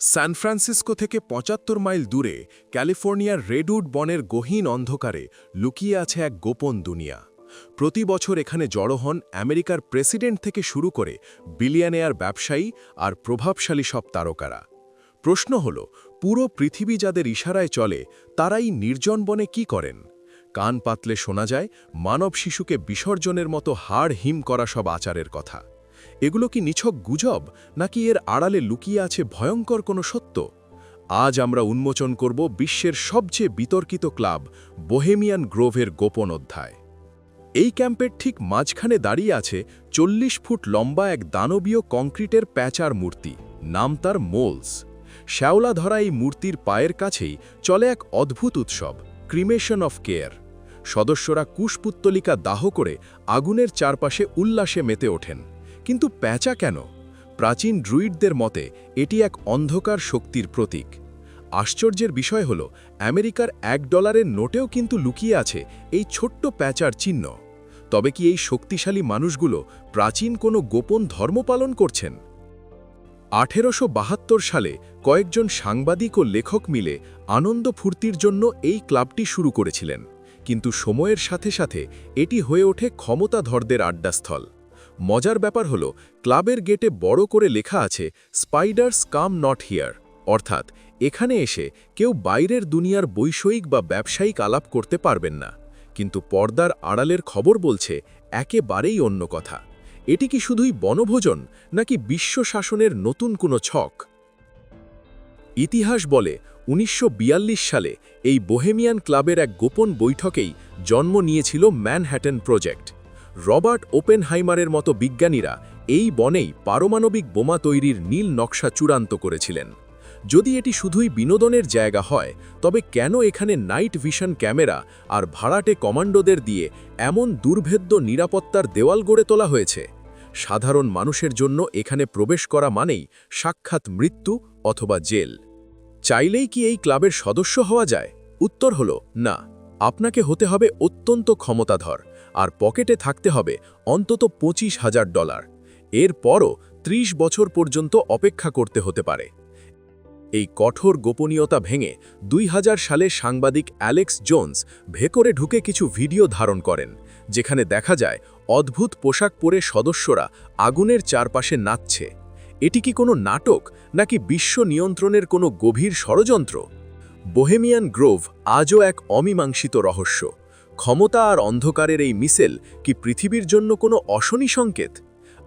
San Francisco থেকে পঁচাত্তর mile দূরে ক্যালিফোর্নিয়ার রেডউড বনের গহীন অন্ধকারে লুকিয়ে আছে এক গোপন দুনিয়া। প্রতি বছর এখানে জড়ো হন আমেরিকার প্রেসিডেন্ট থেকে শুরু করে বিলিয়নেয়ার ব্যবসায়ী আর প্রভাবশালী সব তারকারা। প্রশ্ন হল, পুরো পৃথিবী যাদের ইশারায় চলে, তারাই নির্জন বনে কি করেন? কান পাতলে শোনা যায়, মানব শিশুকে বিসর্জনের মতো হাড় হিম করা সব আচারের কথা। এগুলো কি নিছক গুজব, নাকি এর আড়ালে লুকিয়ে আছে ভয়ঙ্কর কোনো সত্য? আজ আমরা উন্মোচন করব বিশ্বের সবচেয়ে বিতর্কিত ক্লাব, বোহেমিয়ান গ্রোভের গোপন অধ্যায়। এই ক্যাম্পের ঠিক মাঝখানে দাঁড়িয়ে আছে চল্লিশ ফুট লম্বা এক দানবীয় কংক্রিটের প্যাচার মূর্তি, নাম তার মোলস। শ্যাওলা ধরা এই মূর্তির পায়ের কাছেই চলে এক অদ্ভুত উৎসব, ক্রিমেশন অফ কেয়ার। সদস্যরা কুশপুত্তলিকা দাহ করে আগুনের চারপাশে উল্লাসে মেতে ওঠেন। কিন্তু প্যাঁচা কেন? প্রাচীন ড্রুইডদের মতে, এটি এক অন্ধকার শক্তির প্রতীক। আশ্চর্যের বিষয় হল, আমেরিকার এক ডলারের নোটেও কিন্তু লুকিয়ে আছে এই ছোট্ট প্যাঁচার চিহ্ন। তবে কি এই শক্তিশালী মানুষগুলো প্রাচীন কোনো গোপন ধর্ম পালন করছেন? আঠেরোশো বাহাত্তর সালে কয়েকজন সাংবাদিক ও লেখক মিলে আনন্দ ফুর্তির জন্য এই ক্লাবটি শুরু করেছিলেন। কিন্তু সময়ের সাথে সাথে এটি হয়ে ওঠে ক্ষমতাধরদের আড্ডাস্থল। মজার ব্যাপার হল, ক্লাবের গেটে বড় করে লেখা আছে, স্পাইডার্স কাম নট হিয়ার অর্থাৎ, এখানে এসে কেউ বাইরের দুনিয়ার বৈষয়িক বা ব্যবসায়িক আলাপ করতে পারবেন না। কিন্তু পর্দার আড়ালের খবর বলছে, একেবারেই অন্য কথা। এটি কি শুধুই বনভোজন, নাকি বিশ্ব শাসনের নতুন কোনো ছক? ইতিহাস বলে, উনিশশো বিয়াল্লিশ সালে এই বোহেমিয়ান ক্লাবের এক গোপন বৈঠকেই জন্ম নিয়েছিল ম্যানহ্যাটন প্রজেক্ট। রবার্ট ওপেনহাইমারের মতো বিজ্ঞানীরা এই বনেই পারমাণবিক বোমা তৈরির নীল নকশা চূড়ান্ত করেছিলেন। যদি এটি শুধুই বিনোদনের জায়গা হয়, তবে কেন এখানে নাইট ভিশন ক্যামেরা আর ভাড়াটে কমান্ডোদের দিয়ে এমন দুর্ভেদ্য নিরাপত্তার দেওয়াল গড়ে তোলা হয়েছে? সাধারণ মানুষের জন্য এখানে প্রবেশ করা মানেই সাক্ষাৎ মৃত্যু অথবা জেল। চাইলেই কি এই ক্লাবের সদস্য হওয়া যায়? উত্তর হল, না। আপনাকে হতে হবে অত্যন্ত ক্ষমতাধর। আর পকেটে থাকতে হবে অন্তত পঁচিশ হাজার ডলার। এরপরও ৩০ বছর পর্যন্ত অপেক্ষা করতে হতে পারে। এই কঠোর গোপনীয়তা ভেঙে দুই হাজার সালে সাংবাদিক অ্যালেক্স জোন্স ভেকরে ঢুকে কিছু ভিডিও ধারণ করেন, যেখানে দেখা যায় অদ্ভুত পোশাক পরে সদস্যরা আগুনের চারপাশে নাচছে। এটি কি কোনো নাটক, নাকি বিশ্ব নিয়ন্ত্রণের কোনো গভীর ষড়যন্ত্র? বোহেমিয়ান গ্রোভ আজও এক অমীমাংসিত রহস্য। ক্ষমতা আর অন্ধকারের এই মিসেল কি পৃথিবীর জন্য কোনো অশনি সংকেত?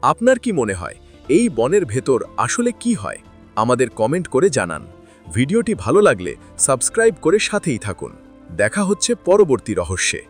আপনার কি মনে হয়, এই বনের ভেতর আসলে কি হয়? আমাদের কমেন্ট করে জানান। ভিডিওটি ভালো লাগলে সাবস্ক্রাইব করে সাথেই থাকুন। দেখা হচ্ছে পরবর্তী রহস্যে।